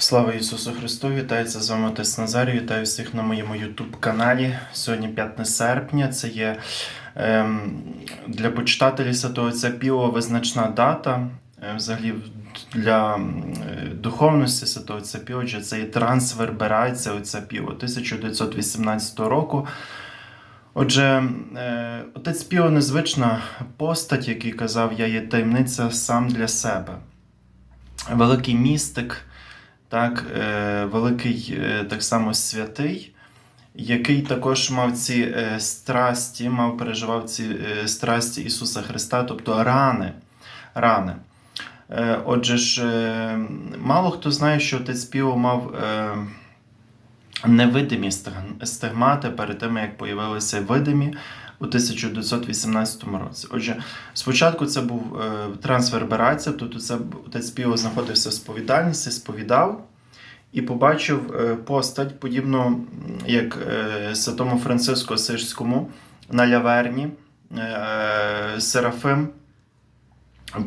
Слава Ісусу Христу! Вітається з вами Отець Назарій. Вітаю всіх на моєму YouTube каналі. Сьогодні 5 серпня. Це є ем, для почитателів Святого Отця Піо визначна дата. Е, Взагалі для е, духовності Святого Отця Піо, адже це є трансверберація Отця Піо 1918 року. Отже, е, отець Піо незвична постать, який казав, я є таємниця сам для себе. Великий містик, так, е, великий е, так само святий, який також мав ці е, страсті, мав переживав ці страсті Ісуса Христа, тобто рани. рани. Отже ж, мало хто знає, що отець Піо мав невидимі стигмати перед тим, як появилися видимі у 1918 році. Отже, спочатку це був е, трансверберація, тобто це отець Піо знаходився в сповідальниці, сповідав і побачив е, постать, подібно як е, святому Франциску Асижському на Ляверні. Серафим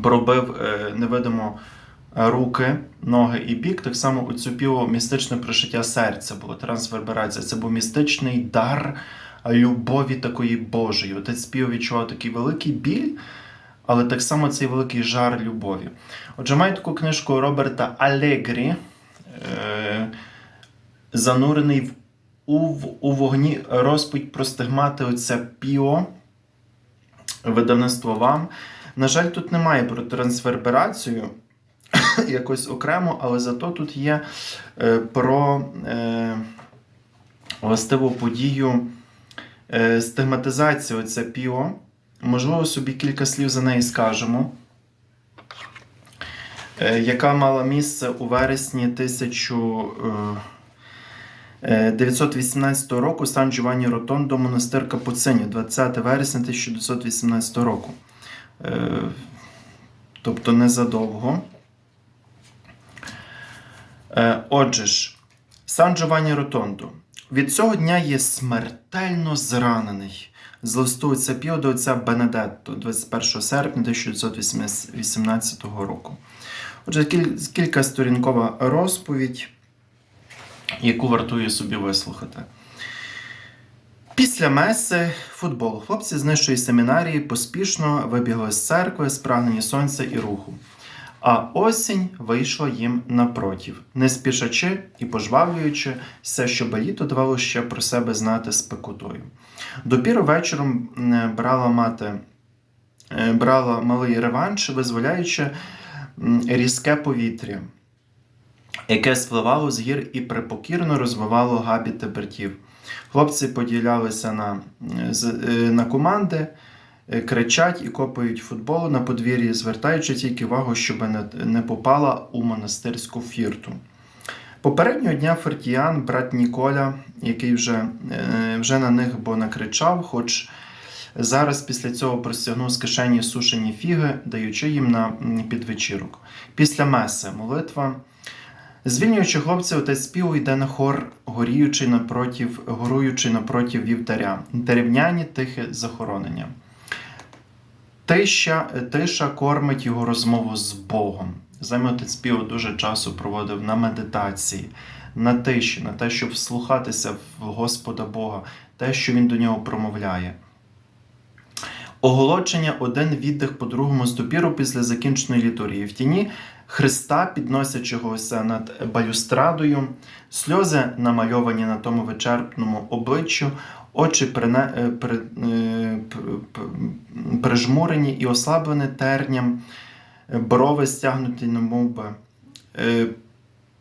пробив невидимо руки, ноги і бік. Так само у цю піво містичне пришиття серця було трансверберація. Це був містичний дар любові такої Божої. Отець Піо відчував такий великий біль, але так само цей великий жар любові. Отже, маю таку книжку Роберта Алегрі, е, занурений в, у, у вогні розповідь про стигмати отця Піо, видавництво вам. На жаль, тут немає про трансверберацію якось окремо, але зато тут є е, про е, властиву подію е, стигматизації Піо. Можливо, собі кілька слів за неї скажемо, е, яка мала місце у вересні 1918 року Сан Джованні Ротондо, монастир Капуцинів, 20 вересня 1918 року. Е, Тобто незадовго. Е, Отже ж, Сан Джованні Ротондо. Від цього дня є смертельно зранений з листу отця Піо до отця Бенедетто 21 серпня 1918 року. Отже, кілька сторінкова розповідь, яку вартує собі вислухати. Після меси футболу хлопці з нижчої семінарії поспішно вибігли з церкви, спрагнені сонця і руху. А осінь вийшла їм напротив, не спішачи і пожвавлюючи все, що літо давало ще про себе знати спекотою. Допіру вечором брала мати е, брала малий реванш, визволяючи різке повітря, яке спливало з гір і припокірно розвивало габіти братів. Хлопці поділялися на, е, на команди, кричать і копають футбол на подвір'ї, звертаючи тільки увагу, щоб не, попала у монастирську фірту. Попереднього дня Фертіян, брат Ніколя, який вже, е, вже на них бо накричав, хоч зараз після цього простягнув з кишені сушені фіги, даючи їм на підвечірок. Після меси молитва. Звільнюючи хлопців, отець співу йде на хор, горіючи напротив, горуючи напротив вівтаря, деревняні тихе захоронення. Тиша, тиша кормить його розмову з Богом. Отець Піо дуже часу проводив на медитації, на тиші, на те, щоб вслухатися в Господа Бога, те, що він до нього промовляє. Оголошення один віддих по другому з допіру після закінченої літургії. В тіні Христа, підносячогося над балюстрадою, сльози намальовані на тому вичерпному обличчю, очі прине, е, при, е, п- п- прижмурені і ослаблені терням, е, брови стягнуті на мовби,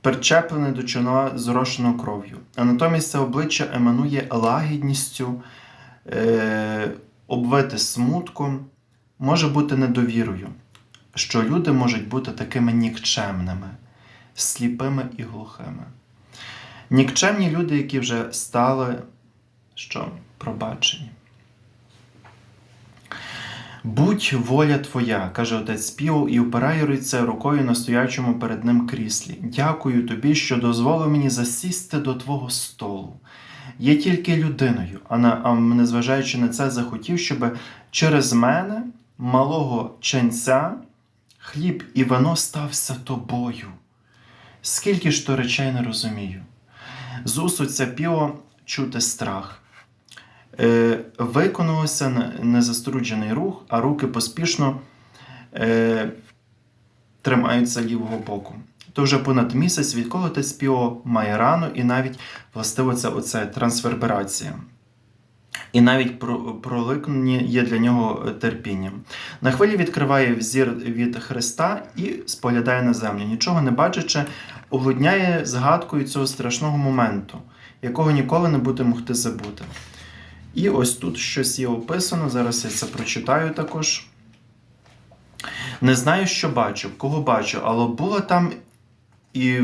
причеплене до чола зрошено кров'ю. А натомість це обличчя еманує лагідністю, обвите смутком, може бути недовірою що люди можуть бути такими нікчемними, сліпими і глухими. Нікчемні люди, які вже стали що пробачені. Будь воля твоя, каже отець Піо і упирає руце рукою на стоячому перед ним кріслі. Дякую тобі, що дозволив мені засісти до твого столу. Є тільки людиною, а, на, а незважаючи на це, захотів, щоб через мене, малого ченця, хліб і вино стався тобою. Скільки ж то речей не розумію. З уст отця Піо чути страх. Е, виконувався незаструджений рух, а руки поспішно е, тримаються лівого боку. То вже понад місяць, відколи отець Піо має рану, і навіть властиво це оце трансверберація. І навіть про- проликнення є для нього е, терпінням. На хвилі відкриває взір від Христа і споглядає на землю, нічого не бачачи, оглудняє згадкою цього страшного моменту, якого ніколи не буде могти забути. І ось тут щось є описано, зараз я це прочитаю також. Не знаю, що бачу, кого бачу, але було там і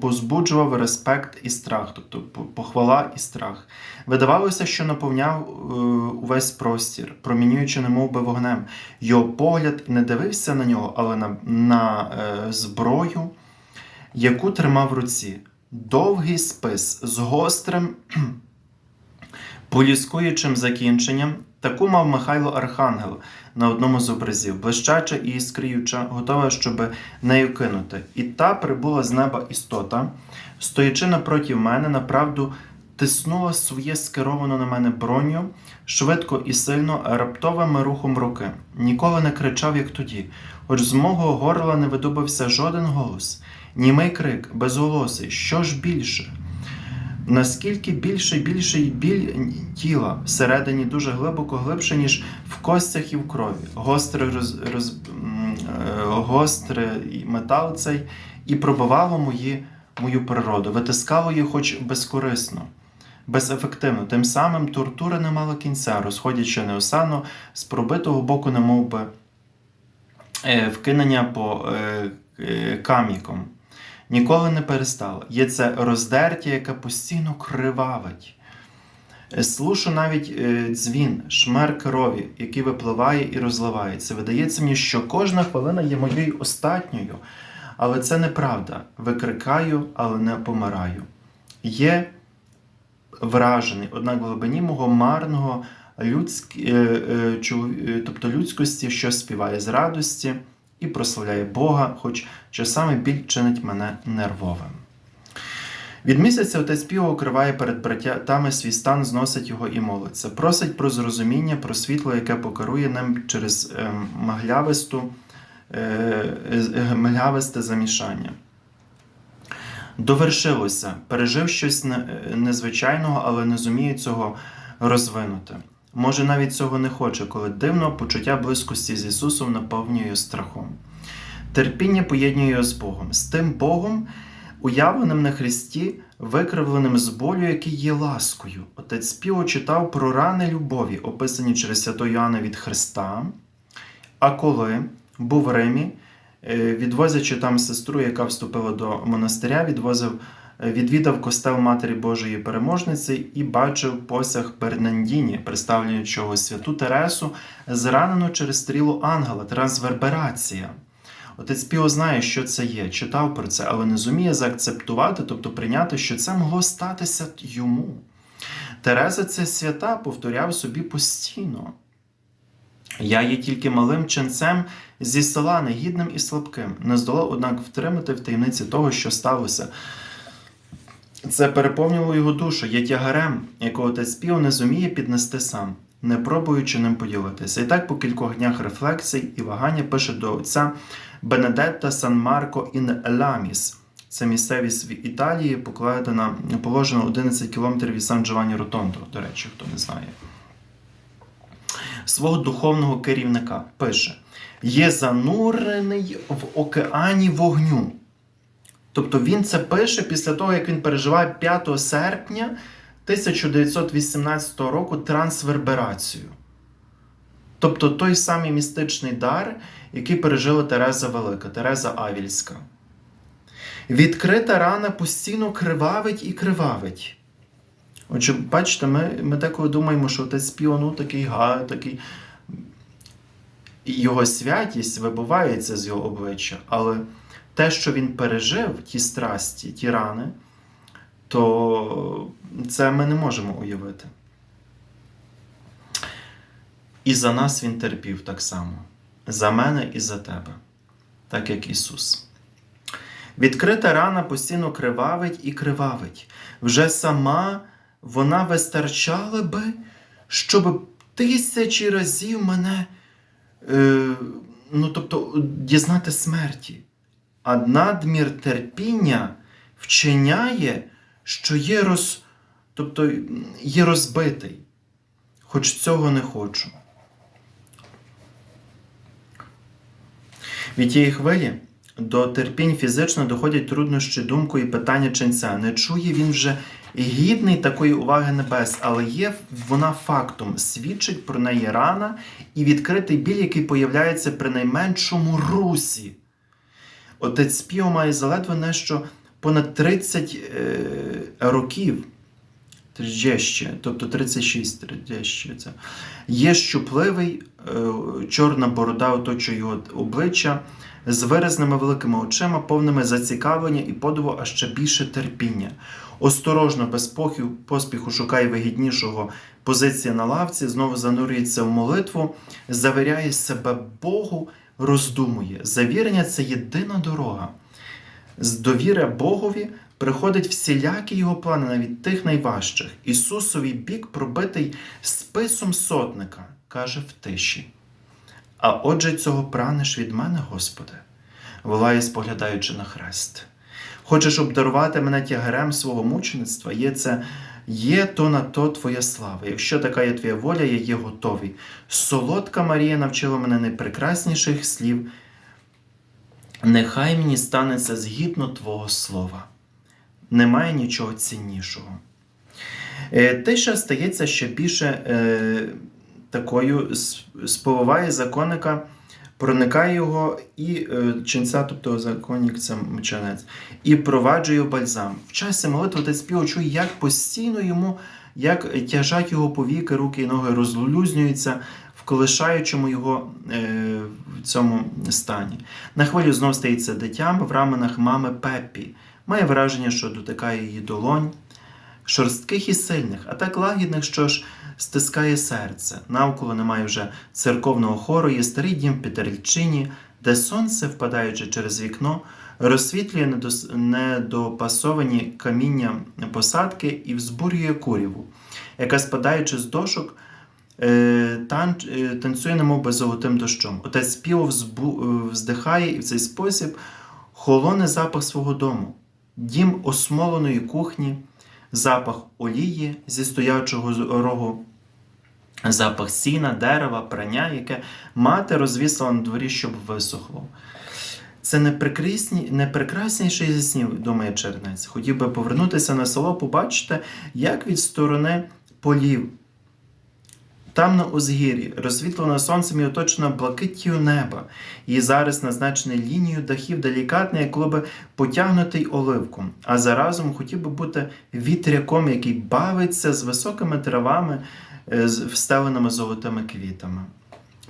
позбуджував респект і страх, тобто похвала і страх. Видавалося, що наповняв е, увесь простір, промінюючи немов би вогнем. Його погляд не дивився на нього, але на, на е, зброю, яку тримав в руці. Довгий спис з гострим поліскуючим закінченням. Таку мав Михайло Архангел на одному з образів, блищача і іскріюча, готова, щоб нею кинути. І та прибула з неба істота, стоячи напроти мене, направду тиснула своє скеровано на мене броню, швидко і сильно, раптовим рухом руки. Ніколи не кричав, як тоді, хоч з мого горла не видобився жоден голос, німий крик, безголосий, що ж більше? Наскільки більше і біль тіла всередині дуже глибоко глибше, ніж в костях і в крові. Гострий роз, роз, е, гострий метал цей і пробивало мої, мою природу, витискало її хоч безкорисно, безефективно. Тим самим тортура не мала кінця, розходячи неосанно з пробитого боку, немов би е, вкинення по е, каміком. Ніколи не перестала. Є це роздерття, яке постійно кривавить. Е, Слушу навіть е, дзвін, шмер крові, який випливає і розливається. Видається мені, що кожна хвилина є моєю остатньою, але це неправда. Викрикаю, але не помираю. Є вражений, однак в глибині мого марного людськ... е, тобто людськості, що співає з радості і прославляє Бога, хоч часами біль чинить мене нервовим. Від місяця отець Піо укриває перед братятами свій стан, зносить його і молиться. Просить про зрозуміння, про світло, яке покерує ним через е, мглявисту, е, е, мглявисте замішання. Довершилося, пережив щось незвичайного, але не зуміє цього розвинути. Може, навіть цього не хоче, коли дивно почуття близькості з Ісусом наповнює страхом. Терпіння поєднує його з Богом, з тим Богом, уявленим на Христі, викривленим з болю, який є ласкою. Отець Піо читав про рани любові, описані через святого Йоанна від Христа. А коли був в Римі, е, відвозячи там сестру, яка вступила до монастиря, відвозив, відвідав костел Матері Божої Переможниці і бачив посяг Бернандіні, представлюючого святу Тересу, зранену через стрілу ангела, трансверберація. Отець Піо знає, що це є, читав про це, але не зуміє заакцептувати, тобто прийняти, що це могло статися йому. Тереза це свята повторяв собі постійно. Я є тільки малим ченцем зі села, негідним і слабким, не здолав, однак, втримати в таємниці того, що сталося. Це переповнювало його душу, є тягарем, якого отець Піо не зуміє піднести сам, не пробуючи ним поділитися. І так по кількох днях рефлексій і вагання пише до отця Бенедетта Сан Марко ін Ламіс. Це місцевість в Італії, покладена, положена 11 кілометрів від Сан Джованні Ротондо, до речі, хто не знає. Свого духовного керівника пише: є занурений в океані вогню. Тобто він це пише після того, як він переживає 5 серпня 1918 року трансверберацію. Тобто той самий містичний дар, який пережила Тереза Велика, Тереза Авільська. Відкрита рана постійно кривавить і кривавить. Отже, бачите, ми, ми деколи думаємо, що отець Піо, ну такий га, такий. Його святість вибувається з його обличчя, але те, що він пережив, ті страсті, ті рани, то це ми не можемо уявити. І за нас він терпів так само, за мене і за тебе, так як Ісус. Відкрита рана постійно кривавить і кривавить. Вже сама вона вистачала би, щоб тисячі разів мене, е, ну тобто, дізнати смерті. А надмір терпіння вчиняє, що є, роз, тобто, є розбитий, хоч цього не хочу. Від тієї хвилі до терпінь фізично доходять труднощі думку і питання ченця. Не чує він вже гідний такої уваги небес, але є вона фактом, свідчить про неї рана і відкритий біль, який появляється при найменшому русі. Отець Піо має заледве нещо понад 30 е, років. 30, тобто 36, 30. Це. Є щупливий, е, чорна борода оточує його обличчя з виразними великими очима, повними зацікавлення і подиву, а ще більше терпіння. Осторожно, без похів, поспіху шукає вигіднішого позиції на лавці, знову занурюється в молитву, завіряє себе Богу, роздумує. Завірення це єдина дорога. З довіри Богові приходять всілякі його плани, навіть тих найважчих. Ісусовий бік пробитий списом сотника, каже в тиші. А отже, цього прагнеш від мене, Господи, волає, споглядаючи на хрест. Хочеш обдарувати мене тягарем свого мучеництва, є це, є то на то Твоя слава. Якщо така є Твоя воля, я є готовий. Солодка Марія навчила мене найпрекрасніших слів. Нехай мені станеться згідно Твого слова. Немає нічого ціннішого. Е, Тиша стається ще більше е, такою, сповиває законника, проникає його і е, ченця, тобто законник це мчанець, і проваджує в бальзам. В часі молитви отець Піо чує, як постійно йому, як тяжать його повіки, руки і ноги розлюзнюються, вколишаючому його е, в цьому стані. На хвилю знов стається дитям в раменах мами Пеппі. Має враження, що дотикає її долонь, шорстких і сильних, а так лагідних, що ж стискає серце. Навколо немає вже церковного хору, є старий дім в Петрильчині, де сонце, впадаючи через вікно, розсвітлює недопасовані каміння посадки і взбурює куряву, яка, спадаючи з дошок, е, е, танцює немов золотим дощом. Отець піво взбу- е, вздихає і в цей спосіб холоне запах свого дому, дім осмоленої кухні, запах олії зі стоячого рогу, запах сіна, дерева, прання, яке мати розвісила на дворі, щоб висохло. Це найпрекрасніший зі снів, думає чернець. Хотів би повернутися на село, побачити, як від сторони полів. Там на узгір'ї, розсвітлена сонцем і оточена блакиттю неба, і зараз назначений лінією дахів делікатний, як би потягнутий оливком, а заразом хотів би бути вітряком, який бавиться з високими травами, е, встеленими золотими квітами.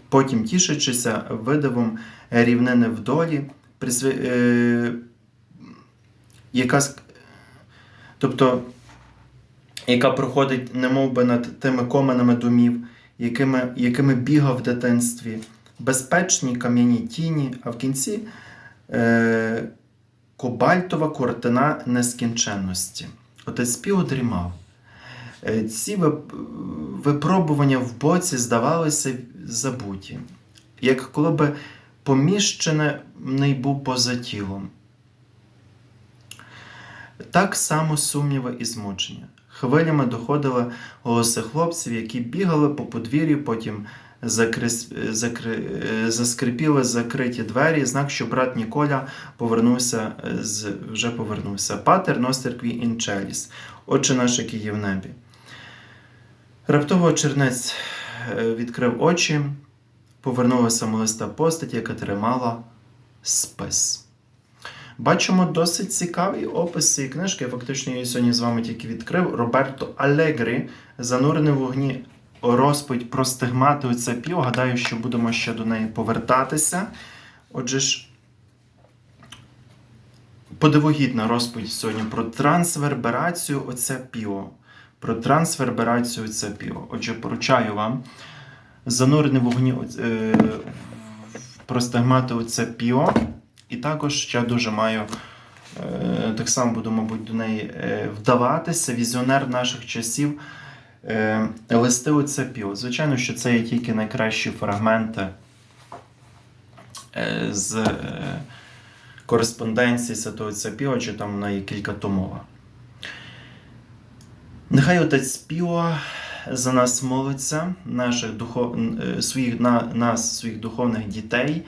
Потім, тішачися видивом рівнини вдолі, присвя... е... яка, тобто, яка проходить немов би над тими коменами домів, якими, якими бігав в дитинстві, безпечні кам'яні тіні, а в кінці е... кобальтова куртина нескінченності. Отець Піо дрімав. Е, Ці випробування в боці здавалися забуті, як коли би поміщений був поза тілом. Так само сумніви і змучення. Хвилями доходили голоси хлопців, які бігали по подвір'ю, потім закрис... закри... е, заскрипіли закриті двері, знак, що брат Ніколя повернувся е, з... вже повернувся. Патер Ностеркві інчеліс, Отче наш, який в небі. Раптово чернець е, відкрив очі, повернулася молиста постать, яка тримала спис. Бачимо досить цікавий опис цієї книжки. Фактично, я її сьогодні з вами тільки відкрив. Роберто Алегрі, занурений в вогні розповідь про стигмати оце пів. Гадаю, що будемо ще до неї повертатися. Отже ж, подивогідна розповідь сьогодні про трансверберацію оце піо. Про трансверберацію оце піо. Отже, поручаю вам занурений вогні е, про стигмати оце піо. І також я дуже маю е, так само буду, мабуть, до неї е, вдаватися. Візіонер наших часів. Е, Листи отця Піо. Звичайно, що це є тільки найкращі фрагменти з кореспонденції Святого Отця Піо, чи там є кілька томова. Нехай отець Піо за нас молиться, наших духов... своїх, на, нас, своїх духовних дітей,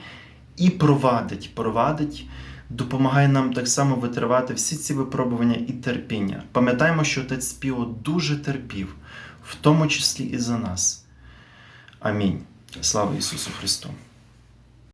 і провадить, провадить, допомагає нам так само витривати всі ці випробування і терпіння. Пам'ятаємо, що отець Піо дуже терпів, в тому числі і за нас. Амінь. Слава Ісусу Христу!